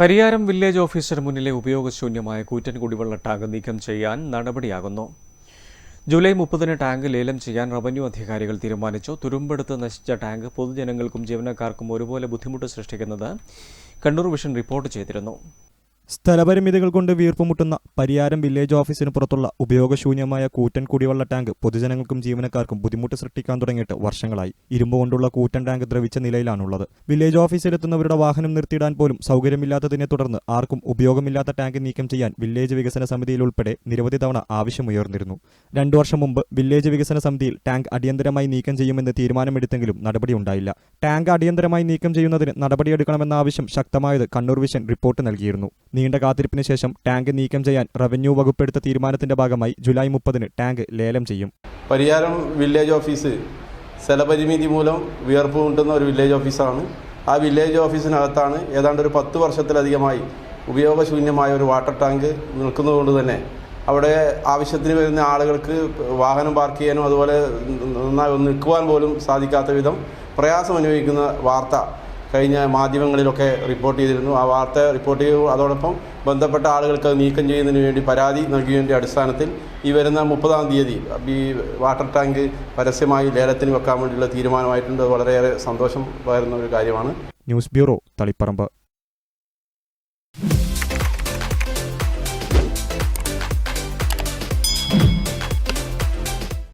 Pariyaram village officer മുന്നിലെ ഉപയോഗശൂന്യമായ കൂറ്റൻ കുടിവെള്ള ടാങ്ക് നീക്കം ചെയ്യാൻ നടപടിയാകുന്നു. ജൂലൈ മുപ്പതിന് ടാങ്ക് ലേലം ചെയ്യാൻ റവന്യൂ അധികാരികൾ തീരുമാനിച്ചു. തുരുമ്പെടുത്ത് നശിച്ച ടാങ്ക് പൊതുജനങ്ങൾക്കും ജീവനക്കാർക്കും ഒരുപോലെ ബുദ്ധിമുട്ട് സൃഷ്ടിക്കുന്നത് കണ്ണൂർ വിഷൻ റിപ്പോർട്ട് ചെയ്തിരുന്നു. സ്ഥലപരിമിതികൾ കൊണ്ട് വീർപ്പുമുട്ടുന്ന പരിയാരം വില്ലേജ് ഓഫീസിന് പുറത്തുള്ള ഉപയോഗശൂന്യമായ കൂറ്റൻ കുടിവെള്ള ടാങ്ക് പൊതുജനങ്ങൾക്കും ജീവനക്കാർക്കും ബുദ്ധിമുട്ട് സൃഷ്ടിക്കാൻ തുടങ്ങിയിട്ട് വർഷങ്ങളായി. ഇരുമ്പ് കൊണ്ടുള്ള കൂറ്റൻ ടാങ്ക് ദ്രവിച്ച നിലയിലാണുള്ളത്. വില്ലേജ് ഓഫീസിലെത്തുന്നവരുടെ വാഹനം നിർത്തിയിടാൻ പോലും സൗകര്യമില്ലാത്തതിനെ തുടർന്ന് ആർക്കും ഉപയോഗമില്ലാത്ത ടാങ്ക് നീക്കം ചെയ്യാൻ വില്ലേജ് വികസന സമിതിയിൽ ഉൾപ്പെടെ നിരവധി തവണ ആവശ്യമുയർന്നിരുന്നു. രണ്ടു വർഷം മുമ്പ് വില്ലേജ് വികസന സമിതിയിൽ ടാങ്ക് അടിയന്തരമായി നീക്കം ചെയ്യുമെന്ന് തീരുമാനമെടുത്തെങ്കിലും നടപടിയുണ്ടായില്ല ടാങ്ക് അടിയന്തരമായി നീക്കം ചെയ്യുന്നതിന് നടപടിയെടുക്കണമെന്ന ആവശ്യം ശക്തമായത് കണ്ണൂർ വിഷൻ റിപ്പോർട്ട് നൽകിയിരുന്നു. നീണ്ട കാത്തിരിപ്പിന് ശേഷം ടാങ്ക് നീക്കം ചെയ്യാൻ റവന്യൂ വകുപ്പെടുത്ത തീരുമാനത്തിന്റെ ഭാഗമായി ജൂലൈ മുപ്പതിന് ടാങ്ക് ലേലം ചെയ്യും. പരിയാരം വില്ലേജ് ഓഫീസ് സ്ഥലപരിമിതി മൂലം വിയർപ്പ് കൊണ്ടുന്ന ഒരു വില്ലേജ് ഓഫീസാണ്. ആ വില്ലേജ് ഓഫീസിനകത്താണ് ഏതാണ്ട് ഒരു പത്ത് വർഷത്തിലധികമായി ഉപയോഗശൂന്യമായ ഒരു വാട്ടർ ടാങ്ക് നിൽക്കുന്നതുകൊണ്ട് തന്നെ അവിടെ ആവശ്യത്തിന് വരുന്ന ആളുകൾക്ക് വാഹനം പാർക്ക് ചെയ്യാനും അതുപോലെ നിൽക്കുവാൻ പോലും സാധിക്കാത്ത വിധം പ്രയാസം അനുഭവിക്കുന്ന വാർത്ത കഴിഞ്ഞ മാധ്യമങ്ങളിലൊക്കെ റിപ്പോർട്ട് ചെയ്തിരുന്നു. ആ വാർത്ത റിപ്പോർട്ട് ചെയ്തു. അതോടൊപ്പം ബന്ധപ്പെട്ട ആളുകൾക്ക് നീക്കം ചെയ്യുന്നതിന് വേണ്ടി പരാതി നൽകിയതിന്റെ അടിസ്ഥാനത്തിൽ ഈ വരുന്ന മുപ്പതാം തീയതി ഈ വാട്ടർ ടാങ്ക് പരസ്യമായി ലേലത്തിന് വെക്കാൻ വേണ്ടിയുള്ള തീരുമാനമായിട്ടുണ്ട്. വളരെയേറെ സന്തോഷം പകരുന്ന ഒരു കാര്യമാണ്. News bureau Taliparamba.